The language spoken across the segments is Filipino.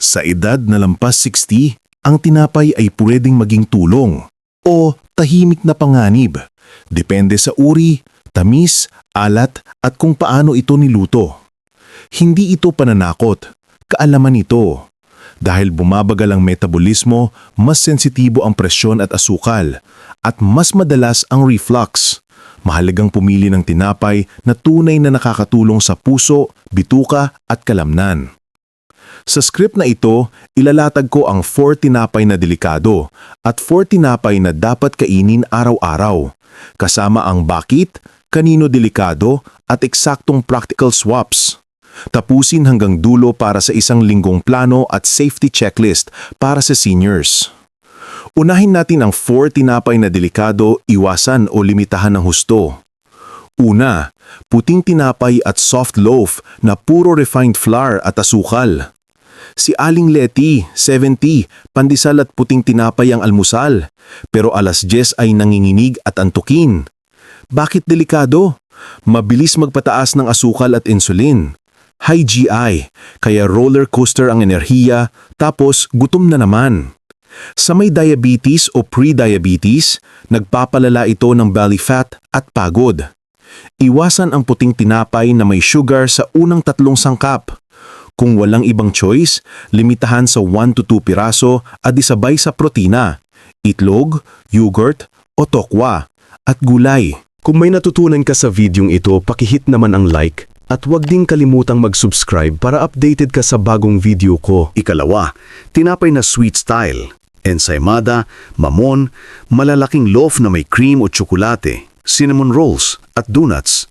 Sa edad na lampas 60, ang tinapay ay pwedeng maging tulong o tahimik na panganib. Depende sa uri, tamis, alat at kung paano ito niluto. Hindi ito pananakot, kaalaman ito. Dahil bumabagal ang metabolismo, mas sensitibo ang presyon at asukal, at mas madalas ang reflux. Mahalagang pumili ng tinapay na tunay na nakakatulong sa puso, bituka at kalamnan. Sa script na ito, ilalatag ko ang 4 tinapay na delikado at 4 tinapay na dapat kainin araw-araw, kasama ang bakit, kanino delikado at eksaktong practical swaps. Tapusin hanggang dulo para sa isang linggong plano at safety checklist para sa seniors. Unahin natin ang 4 tinapay na delikado, iwasan o limitahan ng husto. Una, puting tinapay at soft loaf na puro refined flour at asukal. Si Aling Leti, 70, pandesal at puting tinapay ang almusal, pero alas 10 ay nanginginig at antukin. Bakit delikado? Mabilis magpataas ng asukal at insulin. High GI, kaya roller coaster ang enerhiya, tapos gutom na naman. Sa may diabetes o pre-diabetes, nagpapalala ito ng belly fat at pagod. Iwasan ang puting tinapay na may sugar sa unang tatlong sangkap. Kung walang ibang choice, limitahan sa 1 to 2 piraso at isabay sa protina, itlog, yogurt o tokwa, at gulay. Kung may natutunan ka sa videong ito, pakihit naman ang like at huwag ding kalimutang mag-subscribe para updated ka sa bagong video ko. Ikalawa, tinapay na sweet style, ensaymada, mamon, malalaking loaf na may cream o tsokolate, cinnamon rolls at donuts.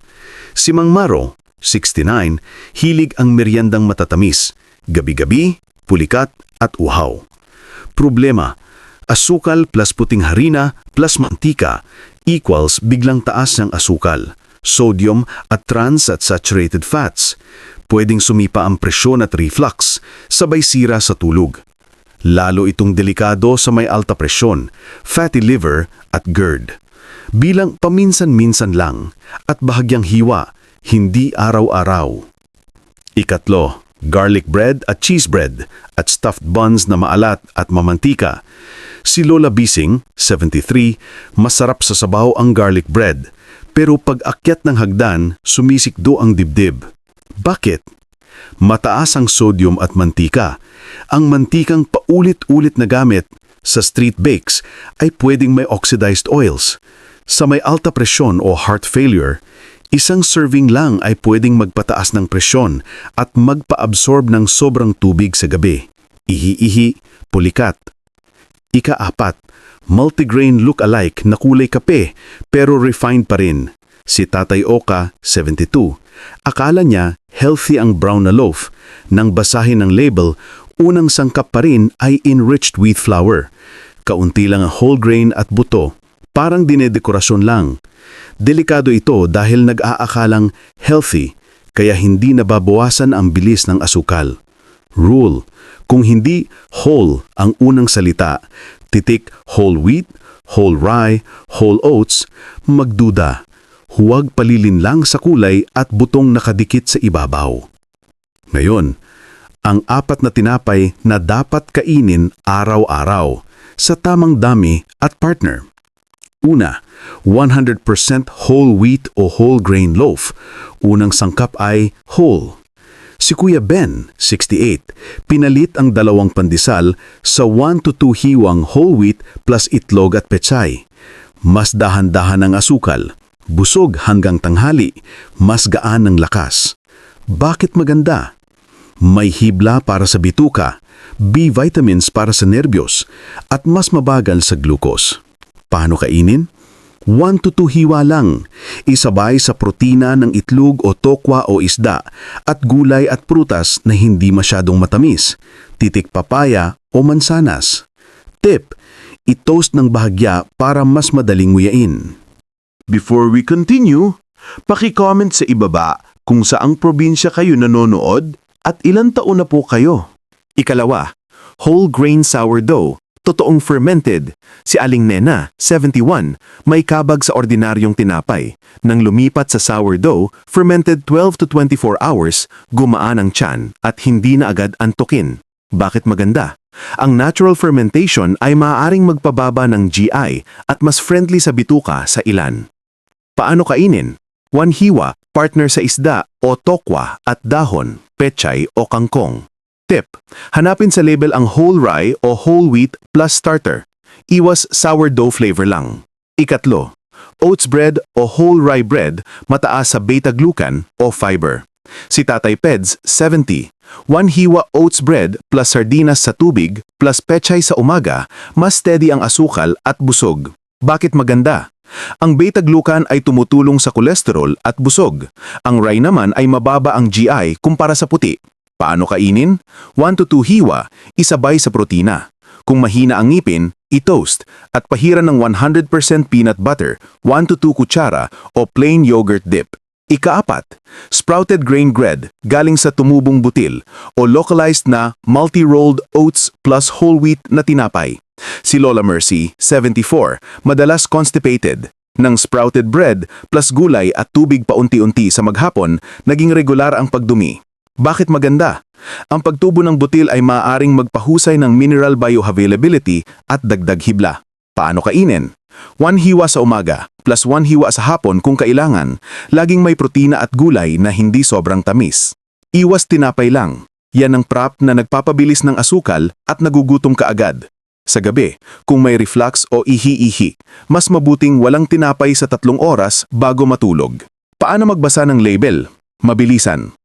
Si Mang Maro, 69, hilig ang meriendang matatamis, gabi-gabi, pulikat at uhaw. Problema, asukal plus puting harina plus mantika equals biglang taas ng asukal, sodium at trans at saturated fats. Pwedeng sumipa ang presyon at reflux, sabay sira sa tulog. Lalo itong delikado sa may alta presyon, fatty liver at GERD. Bilang paminsan-minsan lang at bahagyang hiwa, hindi araw-araw. Ikatlo, garlic bread at cheese bread at stuffed buns na maalat at mamantika. Si Lola Bising, 73, masarap sa sabaw ang garlic bread, pero pag akyat ng hagdan, sumisikdo ang dibdib. Bakit? Mataas ang sodium at mantika. Ang mantikang paulit-ulit na gamit sa street bakes ay pwedeng may oxidized oils. Sa may alta presyon o heart failure, isang serving lang ay pwedeng magpataas ng presyon at magpa-absorb ng sobrang tubig sa gabi. Ihi-ihi, pulikat. Ika-apat, multigrain look-alike na kulay kape pero refined pa rin. Si Tatay Oka, 72. Akala niya healthy ang brown na loaf. Nang basahin ng label, unang sangkap pa rin ay enriched wheat flour. Kaunti lang ang whole grain at buto. Parang dinedekorasyon lang. Delikado ito dahil nag-aakalang healthy, kaya hindi nababawasan ang bilis ng asukal. Rule, kung hindi whole ang unang salita, titik whole wheat, whole rye, whole oats, magduda. Huwag palilin lang sa kulay at butong nakadikit sa ibabaw. Ngayon, ang apat na tinapay na dapat kainin araw-araw sa tamang dami at partner. Una, 100% whole wheat o whole grain loaf. Unang sangkap ay whole. Si Kuya Ben, 68, pinalit ang dalawang pandesal sa 1 to 2 hiwang whole wheat plus itlog at pechay. Mas dahan-dahan ang asukal, busog hanggang tanghali, mas gaan ng lakas. Bakit maganda? May hibla para sa bituka, B vitamins para sa nerbiyos, at mas mabagal sa glucose. Paano kainin? 1 to 2 hiwa lang, isabay sa protina ng itlog o tokwa o isda at gulay at prutas na hindi masyadong matamis, titik papaya o mansanas. Tip, i-toast ng bahagya para mas madaling nguyain. Before we continue, paki-comment sa ibaba kung saang probinsya kayo nanonood at ilang taon na po kayo. Ikalawa, whole grain sourdough, totoong fermented. Si Aling Nena, 71, may kabag sa ordinaryong tinapay. Nang lumipat sa sourdough, fermented 12 to 24 hours, gumaan ang tiyan at hindi na agad antukin. Bakit maganda? Ang natural fermentation ay maaaring magpababa ng GI at mas friendly sa bituka sa ilan. Paano kainin? One hiwa, partner sa isda o tokwa at dahon, pechay o kangkong. Tip, hanapin sa label ang whole rye o whole wheat plus starter. Iwas sourdough flavor lang. Ikatlo, oats bread o whole rye bread mataas sa beta-glucan o fiber. Si Tatay Peds, 70. One hiwa oats bread plus sardinas sa tubig plus pechay sa umaga, mas steady ang asukal at busog. Bakit maganda? Ang beta-glucan ay tumutulong sa kolesterol at busog. Ang rye naman ay mababa ang GI kumpara sa puti. Paano kainin? 1 to 2 hiwa, isabay sa protina. Kung mahina ang ngipin, i-toast at pahiran ng 100% peanut butter, 1 to 2 kutsara o plain yogurt dip. Ikaapat, sprouted grain bread galing sa tumubong butil o localized na multi-rolled oats plus whole wheat na tinapay. Si Lola Mercy, 74, madalas constipated. Ng sprouted bread plus gulay at tubig paunti-unti sa maghapon, naging regular ang pagdumi. Bakit maganda? Ang pagtubo ng butil ay maaaring magpahusay ng mineral bioavailability at dagdag hibla. Paano kainin? One hiwa sa umaga, plus one hiwa sa hapon kung kailangan, laging may protina at gulay na hindi sobrang tamis. Iwas tinapay lang. Yan ang prop na nagpapabilis ng asukal at nagugutom ka agad. Sa gabi, kung may reflux o ihi-ihi, mas mabuting walang tinapay sa tatlong oras bago matulog. Paano magbasa ng label? Mabilisan.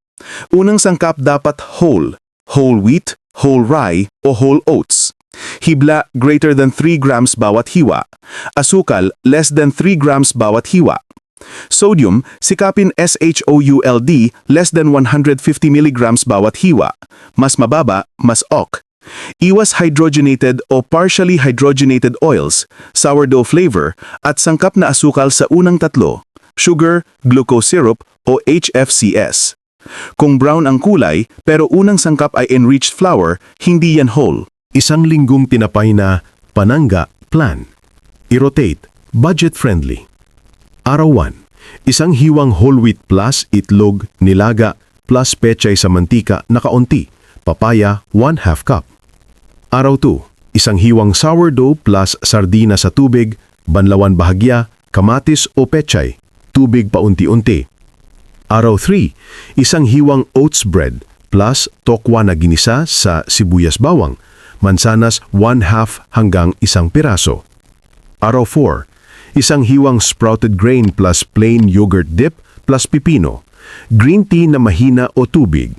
Unang sangkap dapat whole, whole wheat, whole rye o whole oats. Hibla greater than 3 grams bawat hiwa. Asukal less than 3 grams bawat hiwa. Sodium, sikapin SHOULD less than 150 milligrams bawat hiwa. Mas mababa, mas ok. Iwas hydrogenated o partially hydrogenated oils, sourdough flavor, at sangkap na asukal sa unang tatlo, sugar, glucose syrup o HFCS. Kung brown ang kulay pero unang sangkap ay enriched flour, hindi yan whole. Isang linggong tinapay na panangga plan. I-rotate, budget-friendly. Araw 1. Isang hiwang whole wheat plus itlog, nilaga, plus pechay sa mantika na kaunti. Papaya, 1 half cup. Araw 2. Isang hiwang sourdough plus sardina sa tubig, banlawan bahagya, kamatis o pechay. Tubig paunti-unti. Araw 3. Isang hiwang oats bread plus tokwa na ginisa sa sibuyas bawang, mansanas 1 half hanggang isang piraso. Araw 4. Isang hiwang sprouted grain plus plain yogurt dip plus pipino. Green tea na mahina o tubig.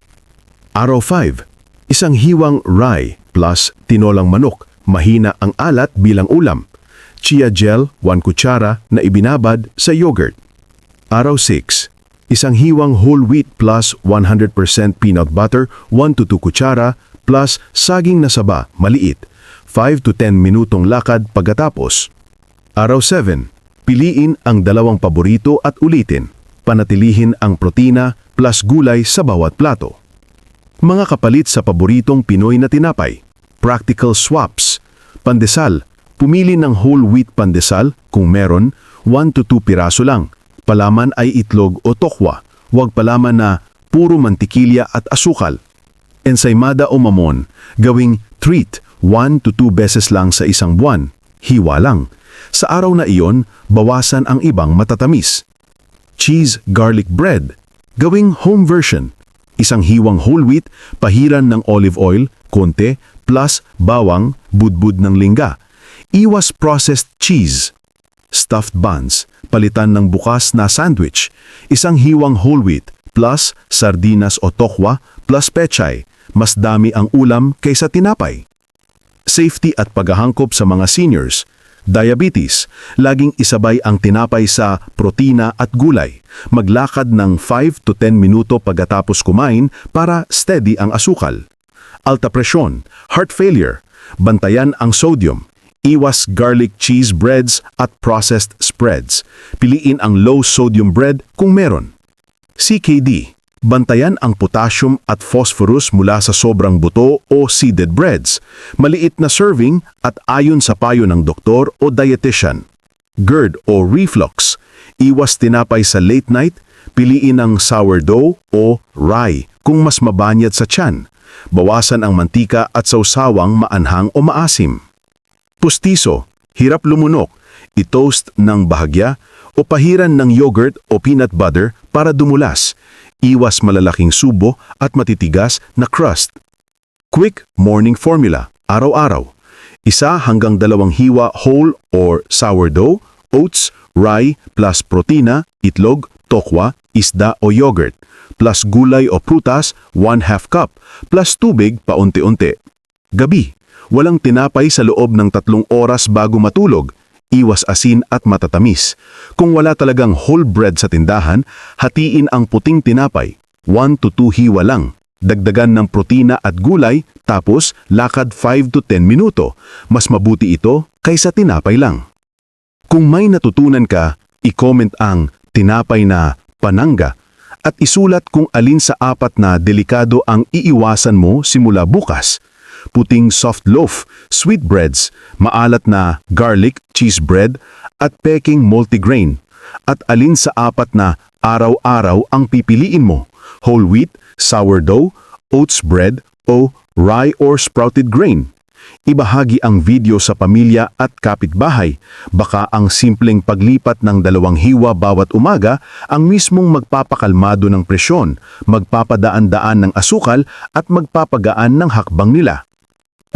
Araw 5. Isang hiwang rye plus tinolang manok, mahina ang alat bilang ulam. Chia gel, 1 kutsara na ibinabad sa yogurt. Araw 6. Isang hiwang whole wheat plus 100% peanut butter, 1 to 2 kutsara, plus saging na saba, maliit. 5 to 10 minutong lakad pagkatapos. Araw 7. Piliin ang dalawang paborito at ulitin. Panatilihin ang protina plus gulay sa bawat plato. Mga kapalit sa paboritong Pinoy na tinapay. Practical swaps. Pandesal. Pumili ng whole wheat pandesal kung meron, 1 to 2 piraso lang. Palaman ay itlog o tokwa. Huwag palaman na puro mantikilya at asukal. Ensaymada o mamon, gawing treat 1 to 2 beses lang sa isang buwan. Hiwa lang. Sa araw na iyon, bawasan ang ibang matatamis. Cheese garlic bread, gawing home version. Isang hiwang whole wheat, pahiran ng olive oil, konte, plus bawang, budbud ng lingga. Iwas processed cheese. Stuffed buns, palitan ng bukas na sandwich. Isang hiwang whole wheat, plus sardinas o tokwa, plus pechay. Mas dami ang ulam kaysa tinapay safety at paghahangkop sa mga seniors, diabetes, laging isabay ang tinapay sa protina at gulay. Maglakad ng 5 to 10 minuto pagkatapos kumain para steady ang asukal. Alta presyon, heart failure, bantayan ang sodium, iwas garlic cheese breads at processed spreads. Piliin ang low sodium bread kung meron. CKD, bantayan ang potassium at phosphorus mula sa sobrang buto o seeded breads, maliit na serving at ayon sa payo ng doktor o dietitian. GERD o reflux, iwas tinapay sa late night, piliin ang sourdough o rye kung mas mabanyad sa tiyan. Bawasan ang mantika at sausawang maanhang o maasim. Pustiso, hirap lumunok, i-toast ng bahagya o pahiran ng yogurt o peanut butter para dumulas. Iwas malalaking subo at matitigas na crust. Quick morning formula, araw-araw. Isa hanggang dalawang hiwa whole or sourdough, oats, rye plus protina, itlog, tokwa, isda o yogurt, plus gulay o prutas, 1 half cup, plus tubig paunti-unti. Gabi, walang tinapay sa loob ng tatlong oras bago matulog, iwas asin at matatamis. Kung wala talagang whole bread sa tindahan, hatiin ang puting tinapay, 1 to 2 hiwa lang. Dagdagan ng protina at gulay, tapos lakad 5 to 10 minuto. Mas mabuti ito kaysa tinapay lang. Kung may natutunan ka, i-comment ang tinapay na panangga at isulat kung alin sa apat na delikado ang iiwasan mo simula bukas. Puting soft loaf, sweet breads, maalat na garlic, cheese bread, at peking multigrain. At alin sa apat na araw-araw ang pipiliin mo, whole wheat, sourdough, oats bread, o rye or sprouted grain. Ibahagi ang video sa pamilya at kapitbahay. Baka ang simpleng paglipat ng dalawang hiwa bawat umaga ang mismong magpapakalmado ng presyon, magpapadaan-daan ng asukal at magpapagaan ng hakbang nila.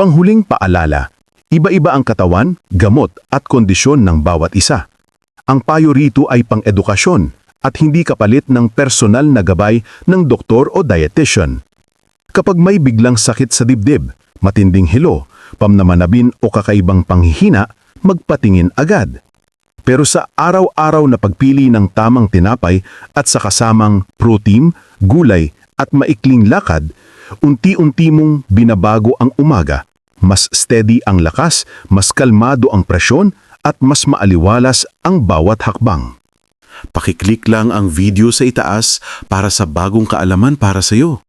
Panghuling paalala, iba-iba ang katawan, gamot at kondisyon ng bawat isa. Ang payo rito ay pang-edukasyon at hindi kapalit ng personal na gabay ng doktor o dietitian. Kapag may biglang sakit sa dibdib, matinding hilo, pamnamanabin o kakaibang panghihina, magpatingin agad. Pero sa araw-araw na pagpili ng tamang tinapay at sa kasamang protein, gulay at maikling lakad, unti-unti mong binabago ang umaga. Mas steady ang lakas, mas kalmado ang presyon at mas maaliwalas ang bawat hakbang. Pakiclick lang ang video sa itaas para sa bagong kaalaman para sa iyo.